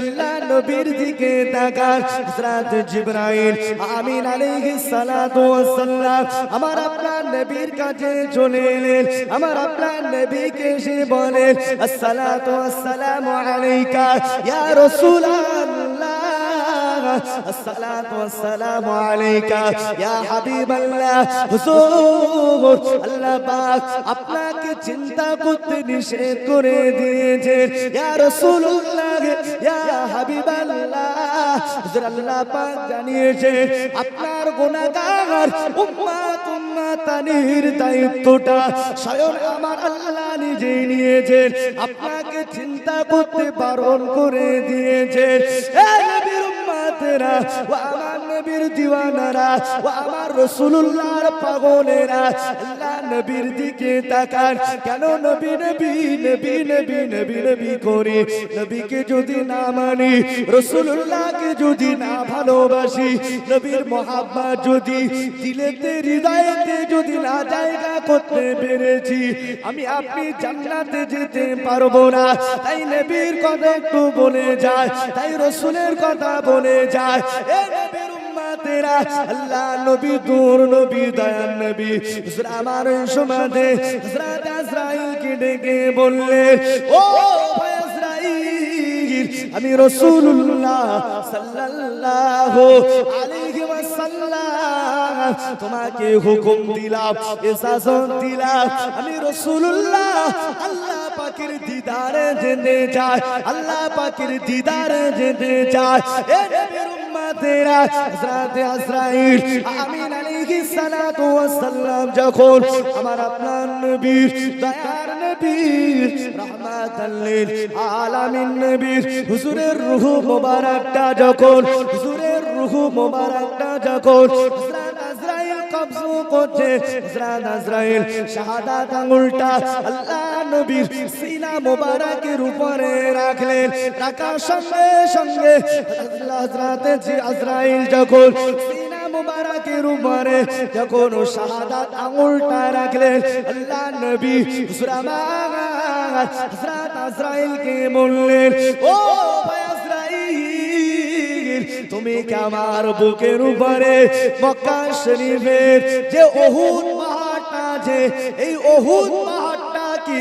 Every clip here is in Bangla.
আল্লাহ নবীর দিকে তাকান। হযরত জিবরাইল, আমিন আলাইহিস সালাতু ওয়াস সালাম আমার আপনার নবীর কাছে চলে এলেন। আমার আপনার নবীকে এসে বলেন, আসসালাতু ওয়াসসালামু আলাইকা, ইয়া রাসূলুল্লাহ। الصلاة والسلام عليك يا حبيب الله হুজুর আল্লাহ পাক আপনাকে চিন্তা করতে নিষেধ করে দিয়েছেন ইয়া রাসূলুল্লাহ ইয়া হাবিবাল্লাহ হুজুর আল্লাহ পাক জানিয়েছেন আপনার গুনাহগার উম্মত উম্মতানির দায়িত্বটা স্বয়ং আমার আল্লাহ নিজেই নিয়েছেন আপনাকে চিন্তা করতে বারণ করে দিয়েছেন উম্মতেরা ও আমার নবীর দিওয়ানারা ও আমার রসুল্লাহর পাগলেরা নবীর দিকে তাকান। কেন নবী নবী নবী নবী নবী নবী নবীকে যদি না মানি রাসূলুল্লাহকে যদি না ভালোবাসি, নবীর মহাব্বত যদি দিলেতে যদি না জায়গা করতে পেরেছি, আমি আপনি জান্নাতে যেতে পারব না। তাই নবীর কথা একটু বলে যায়, তাই রসুলের কথা বলে যায়। এ নবীর উম্মতেরা আল্লাহ নবী দূর নবী দয়ান নবী। আমার হযরত ডেকে বললে, ও আমি রাসূলুল্লাহ সাল্লাল্লাহু আলাইহি ওয়াসাল্লাম তোমাকে হুকুম দিলাম ইজাজত দিলাম। আমি রাসূলুল্লাহ, আল্লাহ পাকের দিদারে যেতে চাই আল্লাহ পাকের দিদারে যেতে চাই এ নবীর উম্মতেরা হযরত যখন আমার আপনার নবীর দয়ার নবীর রহমাতাল লিল আলামিন নবীর হুজুরের রূহ মোবারকটা যখন, হুজুরের যখন করছে শাহাদাত আল্লাহ নবীর সিনা মোবারকের উপরে রাখলেন। রাখার সঙ্গে সঙ্গে আজরাইল যখন মুবারকের উপরে যখন শাহাদাত আঙ্গুলটা রাখলেন, আল্লাহ নবী আজরাইলকে বললেন, ও ভাই তুমি কি আমার বুকের উপরে মক্কা শরীফের যে ওহুদ পাহাড়টা যে এই ওহুদ পাহাড়টা কি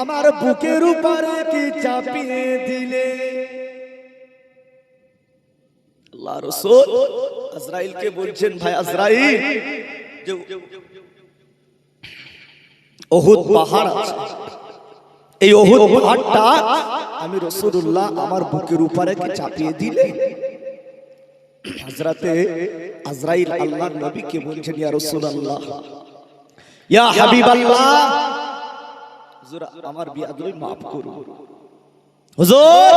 আমার বুকের উপরে কি চাপিয়ে দিলে? আল্লাহ রসুল আজরাইলকে বলছেন ভাই আজরাইল যে ওহুদ পাহাড় আছে এই ওহুদ পাহাড়টা আমি রসুল্লাহ আমার বুকের উপরে কি চাপিয়ে দিলে? হযরতে আজরাইল আল্লাহর নবীকে বলছেন ইয়া রাসূলুল্লাহ ইয়া হাবিবাল্লাহ হুজুর আমার বিয়াদবি maaf করুন। হুজুর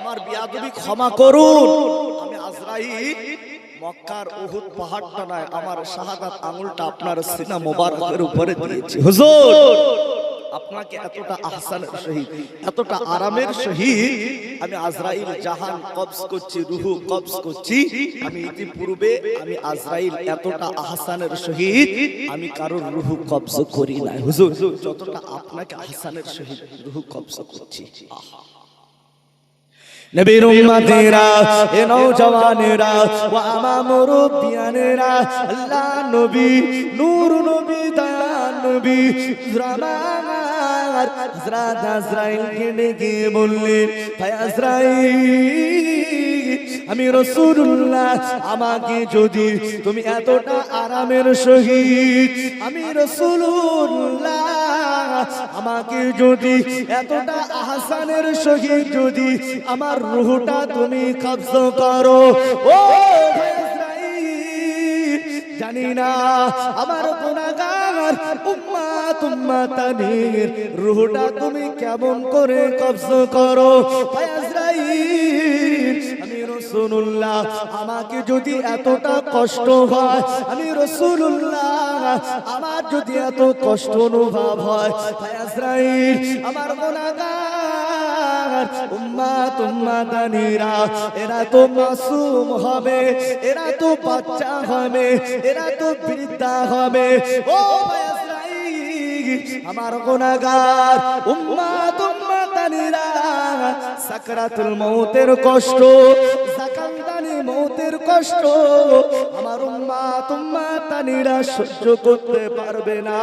আমার বিয়াদবি ক্ষমা করুন। আমি আজরাইল মক্কার উহুদ পাহাড়টা নয় আমার শাহাদাত আঙুলটা আপনার সিনা মোবারকের উপরে দিয়েছি। হুজুর আপনাকে এতটা আহসানের সহিত এতটা আরামের সহিত আমি আজরাইল জাহান কবজ করছি রুহু কবজ করছি। আমি ইতিপূর্বে আমি আজরাইল এতটা আহসানের সহিত আমি কারোর রুহু কবজ করি না হুজুর যতটা আপনাকে আহসানের সহিত রুহু কবজ করছি। আহা নবীর উম্মতেরা এ নওজওয়ানেরা ও আমার মুরব্বিয়ানেরা আল্লাহ নবী নূর নবী দয়াল নবী জামার হযরত আজরাইলকে ডেকে বললেন, ভাই আজরাইল, আমি রসুল্লাহ আমাকে যদি তুমি এতটা আরামের সহিত, আমি রসুল্লাহ আমাকে যদি এতটা আহসানের সহিত যদি আমার রুহটা তুমি কবজ করো, ও জানি না আমার গুনাহগার উম্মাত উম্মাতানির রুহটা তুমি কেমন করে কবজ করো? রসুল্লাহ আমাকে যদি এতটা কষ্ট হয়, আমি রসুল্লাহ আমার যদি এত কষ্ট অনুভব হয় আমার গুনাহগার উম্মাত উম্মাতানিরা, এরা তো মাসুম হবে, এরা তো বাচ্চা হবে এরা তো বৃদ্ধা হবে। ও আমার গোনাগার আমার তুম্মা তানিরা সাকরাতুল মৌতের কষ্ট কষ্ট। আমার উম্মা তুম্মা তানিরা সহ্য করতে পারবে না।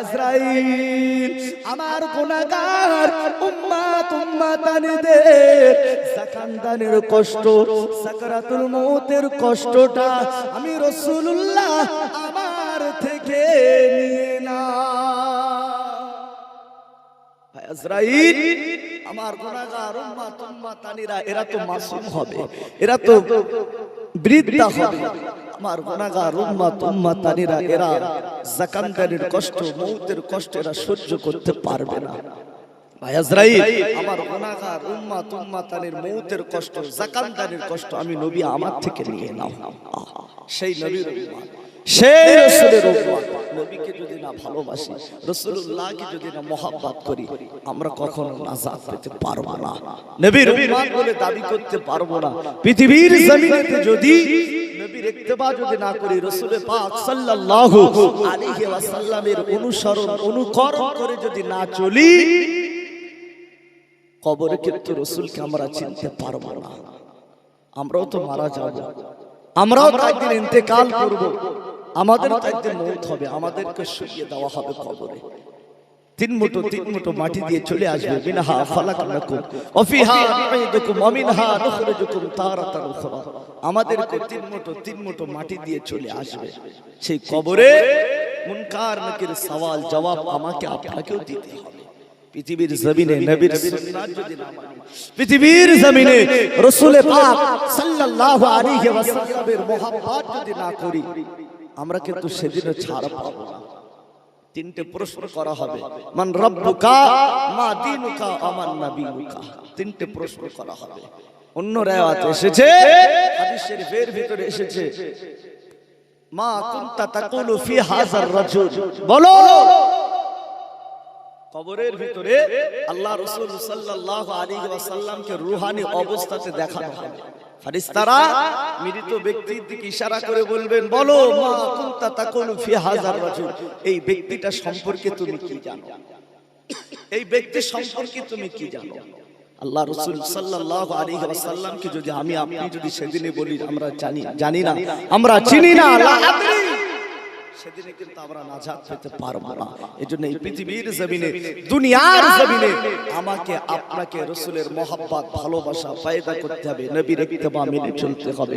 আজরাইল, আমার গুনাহগার উম্মা তুম্মা তানিদের জাকান্দানের কষ্ট, সাকরাতুল মৌতের কষ্টটা আমি রাসূলুল্লাহ আমার থেকে নিয়ে না আজরাইল, আমার গুনাহগার উম্মা তুম্মা তানিরা, এরা তো মাসুম হবে, এরা তো বৃদ্ধা হবে। আমার গোনাগার উম্মা তুম্মা তানিরা এরা জাকান্দারির কষ্ট মৌতের কষ্ট এরা সহ্য করতে পারবে না। ভাই আমার গুনাহগার উম্মা তুম্মা তানির মৌতের কষ্ট জাকান্দারের কষ্ট আমি নবী আমার থেকে নিয়ে নাও। সেই নবীর সেই রসুলের নবীকে যদি না ভালোবাসি রসুল্লাহকে যদি না মহাব্বত করি আমরা কখনো নাজাত পেতে পারব না। নবীর বলে দাবি করতে পারব না। পৃথিবীর জমিনেতে যদি নবীর ইত্তেবা যদি না করি রসুলের পাক সাল্লাল্লাহু আলাইহি ওয়াসাল্লামের অনুসরণ অনুকরণ করে যদি না চলি কবরে কিন্তু রসুলকে আমরা চিনতে পারব না। আমরাও তো মারা যাব। আমরাও তো একদিন ইন্তেকাল করব। আমাদের একদিন মৌত হবে আমাদেরকে শুকিয়ে দেওয়া হবে কবরে। তিন মুঠো তিন মুঠো মাটি দিয়ে চলে আসবে। মিনহা ফালাকনাকুম ওফিহা নুঈদুকুম ওয়া মিনহা নুখরিজুকুম তারাতান উখরা আমাদেরকে তিন মুঠো তিন মুঠো মাটি দিয়ে চলে আসবে। সেই কবরে মুনকার নাকির সওয়াল জবাব আমাকে আপনাকেও দিতে হবে। পৃথিবীর জমিনে নবীর সুন্নাত যদি না মানি। পৃথিবীর জমিনে রাসূলে পাক সাল্লাল্লাহু আলাইহি ওয়াসাল্লামের মহব্বত যদি না করি আমরা কিন্তু সেদিনও ছাড় পাবো না। তিনটে প্রশ্ন করা হবে। মান রব্বুকা মা দিনুকা আমার নাবিয়ুকা তিনটে প্রশ্ন করা হবে। অন্য রায়াত এসেছে। হাদিস শরীফের ভিতরে এসেছে। মা কুনতা তাকুলু ফি হাযার রাজুল। বলো। কবরের ভিতরে আল্লাহ রসুল সাল্লাল্লাহু আলাইহি ওয়াসাল্লামকে রুহানি অবস্থাতে দেখানো হবে। ফারিস্তারা মৃত ব্যক্তির দিকে ইশারা করে বলবেন, বলো এই ব্যক্তিটা সম্পর্কে তুমি কি জানো? এই ব্যক্তি সম্পর্কে তুমি কি জানো? আল্লাহ রসুল সাল্লাহ আলী সাল্লামকে যদি আমি, আপনি যদি সেদিনে বলি, আমরা জানি জানি না। আমরা চিনি না সেদিনে কিন্তু আমরা নাজাত পেতে পারব না। এজন্য এই পৃথিবীর জমিনে দুনিয়ার জমিনে আমাকে আপনাকে রসুলের মহাব্বত ভালোবাসা পয়দা করতে হবে নবীর ইত্তেবা মেনে চলতে হবে।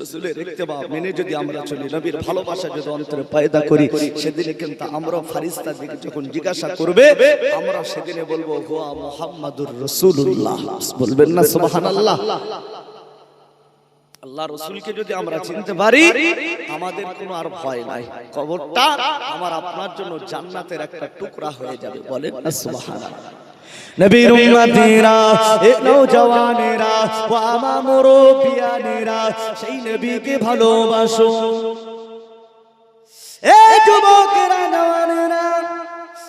রসুলের ইত্তেবা মেনে যদি আমরা চলি নবীর ভালোবাসা যদি অন্তরে পয়দা করি সেদিনে কিন্তু আমরা ফারিস্তা দিকে যখন জিজ্ঞাসা করবে আমরা সেদিনে বলব হুয়া মুহাম্মাদুর রাসূলুল্লাহ। বলবেন না সুবহানাল্লাহ। আল্লাহ রসুলকে যদি আমরা চিনতে পারি আমাদের কোনো আর ভয় নাই। কবরটা আমার আপনার জন্য জান্নাতের একটা টুকরা হয়ে যাবে। বলেন সুবহানাল্লাহ। নবীর উম্মতিরা এ নওজওয়ানেরা ও আমার মুরব্বিয়ানেরা সেই নবীকে ভালোবাসো। এ যুবকেরা নওয়ানেরা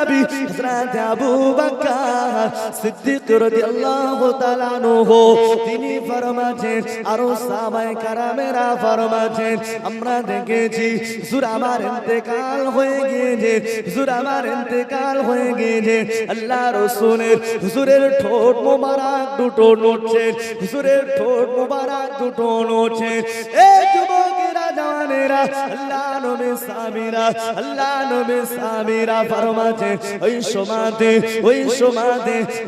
সাহাবী হযরত আবু বকর সিদ্দিক রাদিয়াল্লাহু তাআলা আনহু তিনি ফরমাচ্ছেন আর সাহাবায়ে কেরামেরা ফরমাচ্ছেন আমরা দেখেছি হুজুর আমার ইন্তেকাল হয়ে গিয়েছে হুজুর আমার ইন্তেকাল হয়ে গিয়েছে, আল্লাহ রসুলের হুজুরের ঠোঁট মোবারক দুটো নড়ছে হুজুরের ঠোঁট মোবারক দুটো নড়ছে, এ যুবকেরা আল্লাহ নবী সামিরা, আল্লাহ নবী সামিরা ওই ওই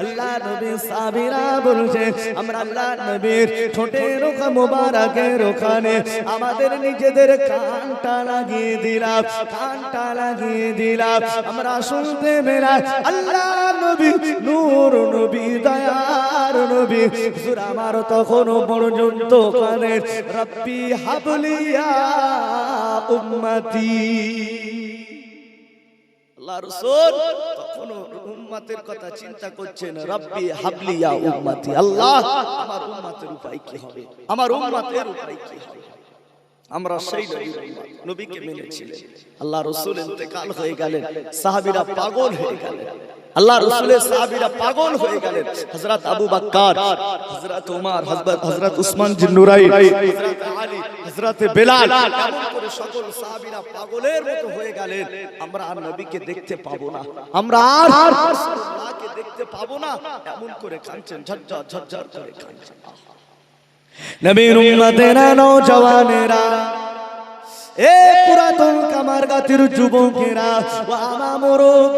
আল্লাহ নবী সামিরা বলছে, আমরা আল্লাহ নবীর ওখানে, আমাদের নিজেদের কানটা লাগিয়ে দিলাম, কানটা লাগিয়ে দিলাম, আমরা শুনতে মেলা আল্লাহ নবী নূর নবী, দয়ার নবী আমার তখনও পর্যন্ত কানে রব্বি হাবলিয়া উম্মতি। আল্লাহ রাসূল উম্মতের কথা চিন্তা করছেন, রব্বি হাবলিয়া উম্মতি, আল্লাহ, আমার উম্মতের উপায় কি হবে? আমার উম্মতের উপায় কি হবে? আমরা সেই নবীকে মেনেছিলেন। আল্লাহ রসুল ইন্তেকাল হয়ে গেলেন, সাহাবীরা পাগল হয়ে গেলেন। আল্লাহ রসুলের সাহাবীরা পাগল হয়ে গেলেন। হযরত আবু বকর হযরত উমর হযরত উসমান জিন নুরাই হযরত আলী হযরত বেলাল। এমন করে সকল সাহাবীরা পাগলের মতো হয়ে গেলেন। আমরা আর নবীকে দেখতে পাবো না। আমরা আর রাসূলুল্লাহকে দেখতে পাবো না। এমন করে কাঁদছেন ঝরঝর ঝরঝর করে কাঁদছেন। নবীর উম্মতেরা নওজওয়ানেরা এ পুরাতন কামার গাতির যুবকেরা, ও আমা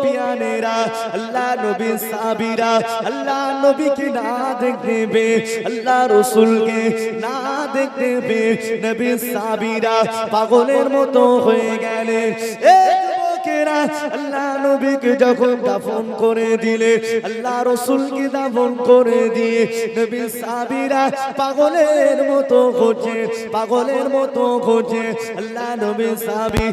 পিয়ানেরা আল্লাহ নবী সাবিরা আল্লাহ নবীকে না দেখবে আল্লাহ রসুলকে না দেখতে নবী সাবিরা পাগলের মতো হয়ে গেলে। নবীকে যখন দাফন করে দিলে, আল্লাহ রসুলকে দাফন করে দিয়ে নবী সাবিরা পাগলের মতো খোঁজে, পাগলের মতো খোঁজে। আল্লাহ নবী সাবি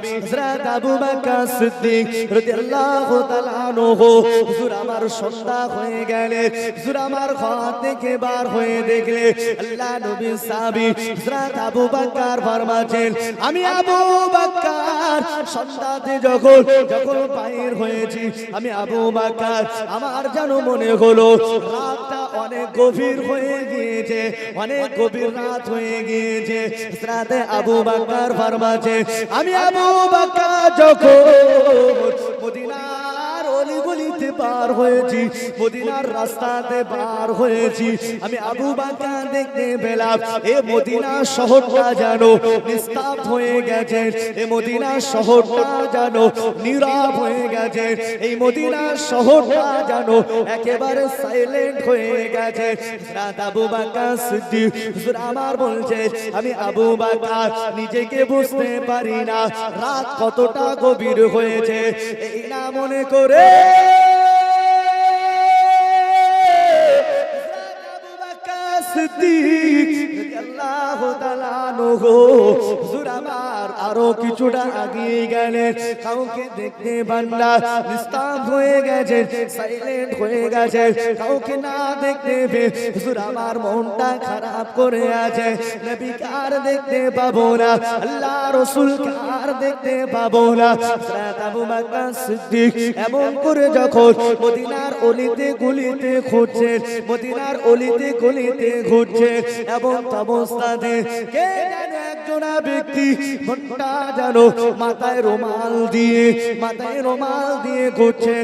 হয়ে গেলে, হুজুর আমার ঘর থেকে বার হয়ে দেখলে, আল্লাহ নবী সাবি হযরত আবু বকর ফরমাছেন আমি আবু বকর। সন্ধ্যাতে যখন যখন বাইর হয়েছি আমি আবু বাকার আমার যেন মনে হলো রাতটা অনেক গভীর হয়ে গিয়েছে অনেক গভীর রাত হয়ে গিয়েছে রাতে আবু বাকার ফার্মাছে আমি আবু বাকা যখন মদিনার অলিগলিতে পার হয়েছি, মদিনার রাস্তাতে পার হয়েছি। আমি আবু বকর দেখতে পেলাম, এ মদিনা শহরটা যেন নিস্তাপ হয়ে গেছে, এ মদিনা শহরটা যেন নীরব হয়ে গেছে, এই মদিনা শহরটা যেন একেবারে সাইলেন্ট হয়ে গেছে। আবু বাক্কার সিদ্দিক আমার বলছে, আমি আবু বাক্কার নিজেকে বুঝতে পারি না, রাত কতটা গভীর হয়েছে, এই না মনে করে আবু বাক্কার সিদ্দিক রাদিয়াল্লাহু আরও কিছুটা আগিয়ে গেলেন কাউকে দেখতে পান নিস্তাব হয়ে গেছে সাইলেন্ট হয়ে গেছে, কাউকে না দেখতে পেয়ে হুজুর আমার মনটা খারাপ করে আছে। নবী কার দেখতে পাবো না, আল্লাহ রসুল কার দেখতে পাবো না। হযরত আবু বকর সিদ্দিক এমন করে যখন মদিনার অলিতে গলিতে খুঁজছে মদিনার অলিতে গলিতে ঘুরছে এবং অবস্থাতে কে জানে একজনা ব্যক্তি মনটা জানো, মাথায় রুমাল দিয়ে, মাথায় রুমাল দিয়ে ঘুরছে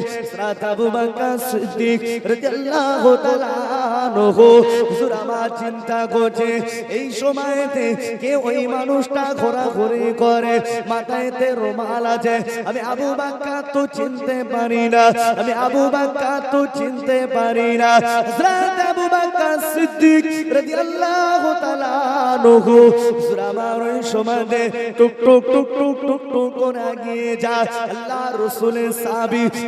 চিন্তা করছে, এই সময়তে কে ওই মানুষটা ঘোরাঘুরি করে, মাথায়তে রুমাল আছে? আমি আবু বকর তো চিনতে পারি না, আমি আবু বকর তো চিনতে পারি না। হযরত আবু বকর সিদ্দিক রাদিয়াল্লাহু তাআলা আনহু। হুজুর, আমার সময়তে টুক টুক টুক টুক টুক টুক করে এগিয়ে আল্লাহ রসুলের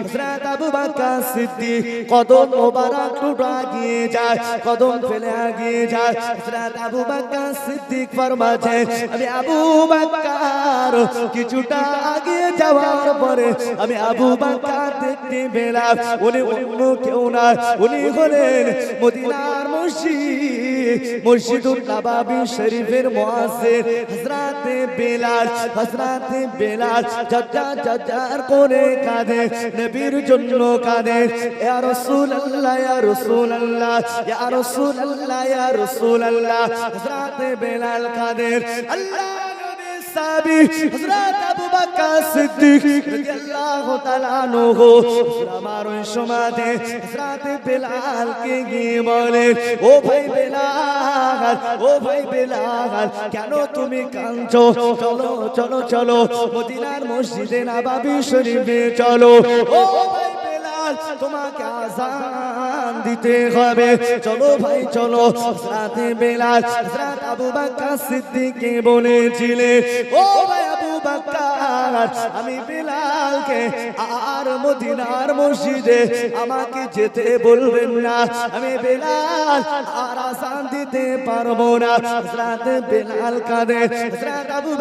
হযরত আবু বকর সিদ্দিক কদম মোবারক টুট এগিয়ে কদম ফেলে এগিয়ে হযরত আবু বকর সিদ্দিক আমি আবু বকর, কিছুটা আগে যাওয়ার পরে আমি আবু বকর দেখতে পেলাম। উনি অন্য কেউ না, উনি হলেন মদিনার মসজিদ, মসজিদুল নবাবী শরীফের মুয়াজ্জিন। হযরতে বেলাল হযরতে বেলাল জাজা জাজার করে কাঁদে, নবীর জন্য কাঁদে। ইয়া রাসূলুল্লাহ ইয়া রাসূলুল্লাহ ইয়া রাসূলুল্লাহ ইয়া রাসূলুল্লাহ। হযরতে বেলাল কাঁদে। আল্লাহ! সাহাবী হযরত আবু বকর সিদ্দিক রাদিয়াল্লাহু তাআলা আনহু আমার ওই সমাজে হযরত বেলালকে গিয়ে বলে, ও ভাই বেলাল, ও ভাই বেলাল, কেন তুমি কাঁদছো? চলো চলো চলো, মদিনার মসজিদে নবাবী শরীফে চলো। ও ভাই বেলাল, তোমাকে আজান দিতে হবে। চলো ভাই, চলো। রাতে বেলা আবু বাক্কা সিদ্দিকে বলেছিলে ও ভাই আবু বাক্কা আমি আমাকে, আর মদিনার মসজিদে আমাকে যেতে বলবেন না। আমি বেলাল, আর আসান দিতে পারব না। বেলাল কাঁদে আবু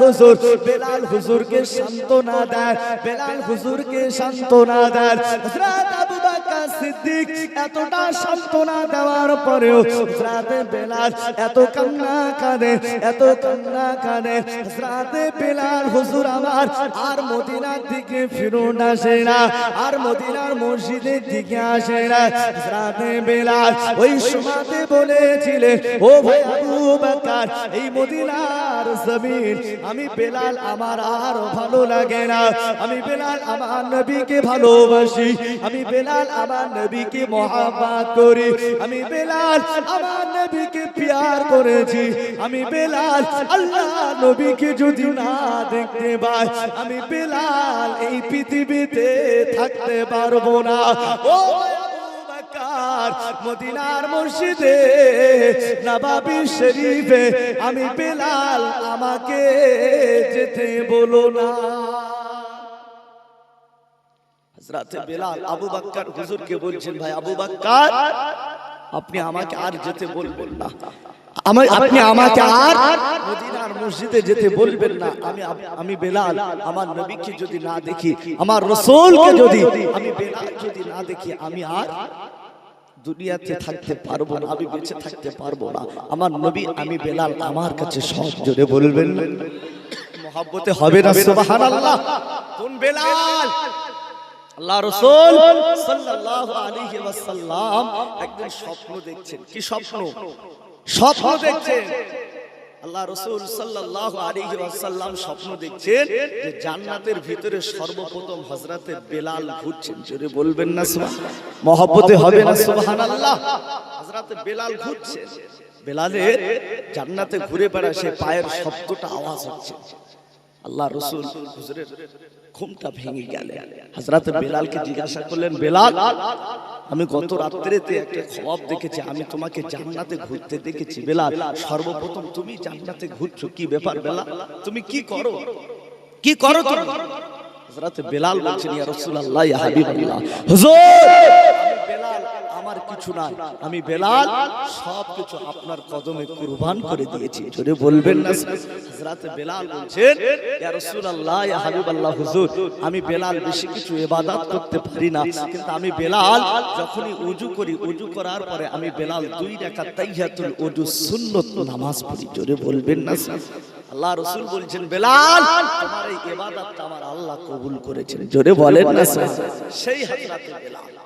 হুজুর, বেলাল হুজুরকে সান্ত্বনা দেয়, বেলাল হুজুরকে সান্ত্বনা দেয়। হযরত আবু সিদ্দিক এতটা সান্ত্বনা দেওয়ার পরেও হযরত বেলাল এত কান্না কাঁদে, এত কান্না কাঁদে। হযরত বেলাল হুজুর আমার, আর মদিনার দিকে ফিরুন আসে না, আর মদিনার মসজিদের দিকে আসে না। রাতে বেলা ওই সময়তে বলেছিলেন, ও ভাই আবু মদিনা এই মদিনার জমিন। আমি বেলাল, আমার আর ভালো লাগে না। আমি বেলাল, আমার নবীকে ভালোবাসি। আমি বেলাল, আমার নবীকে মহাব্বত করি। আমি বেলাল, আমার নবীকে প্যার করেছি। আমি বেলাল, আল্লাহ নবীকে যদি না দেখতে পাই, আমি বেলাল এই পৃথিবীতে থাকতে পারব না। ও আবু মদিনার মসজিদে, নবাবি শরীফে আমি বেলাল আমাকে যেতে বলো না। হযরতে বেলাল আবু হুজুরকে বলছেন, ভাই আবু আপনি আমাকে আর যেতে বলবেন না। আমার আপনি আমাকে আর মদিনার মসজিদে যেতে বলবেন না। আমি আমি বেলাল, আমার নবীকে যদি না দেখি, আমার রসূলকে যদি, আমি বেলাল যদি না দেখি, আমি আর দুনিয়াতে থাকতে পারব না আমি বেঁচে থাকতে পারব না। আমার নবী আমি বেলাল আমার কাছে সব জোরে বলবেন। মহাব্বতে হবে না সুবহানাল্লাহ। কোন বেলাল? আল্লাহ রসুল সাল্লাল্লাহু আলাইহি ওয়াসাল্লাম একদিন স্বপ্ন দেখছেন। কি স্বপ্ন স্বপ্ন দেখছেন। আল্লাহ রসুল সাল্লাহ আলী সাল্লাম স্বপ্ন দেখছেন যে জান্নাতের ভিতরে সর্বপ্রথম হজরাতের বেলাল ঘুরছেন। জোরে বলবেন না সুবাহ মহব্বতে হবে না সুবাহান আল্লাহ হজরাতে বেলাল ঘুরছেন বেলালের জান্নাতে ঘুরে বেড়া সে পায়ের শব্দটা আওয়াজ হচ্ছে। আল্লাহ রসুল হুজুরের ঘুমটা ভেঙে গেলেন হযরত বেলালকে জিজ্ঞাসা করলেন বেলাল আমি গত রাত্রেতে একটা খবর দেখেছি আমি তোমাকে জান্নাতে ঘুরতে দেখেছি বেলাল। সর্বপ্রথম তুমি জান্নাতে ঘুরছো কি ব্যাপার বেলাল? তুমি কি করো? কি করো তুমি? হযরত বেলাল বলছেন ইয়া রাসূলুল্লাহ ইয়া হাবিবাল্লাহ হুজুর! আমার কিছু নাই। আমি বেলাল, সব কিছু আপনার কদমে কুরবান করে দিয়েছি। জোরে বলবেন না, হযরত বেলাল বলছেন, ইয়া রাসূলুল্লাহ, ইয়া হাবিবাল্লাহ, হুজুর, আমি বেলাল বেশি কিছু ইবাদত করতে পারি না। কিন্তু আমি বেলাল, যখনই উজু করি, উজু করার পরে আমি বেলাল দুই রাকাত তাহিয়াতুল উজু সুন্নত নামাজ পড়ি। জোরে বলবেন না আল্লাহ রসুল বলছেন, বেলাল, তোমার এই ইবাদতটা আমার আল্লাহ কবুল করেছেন। জোরে বলেন না সেই হযরত বেলাল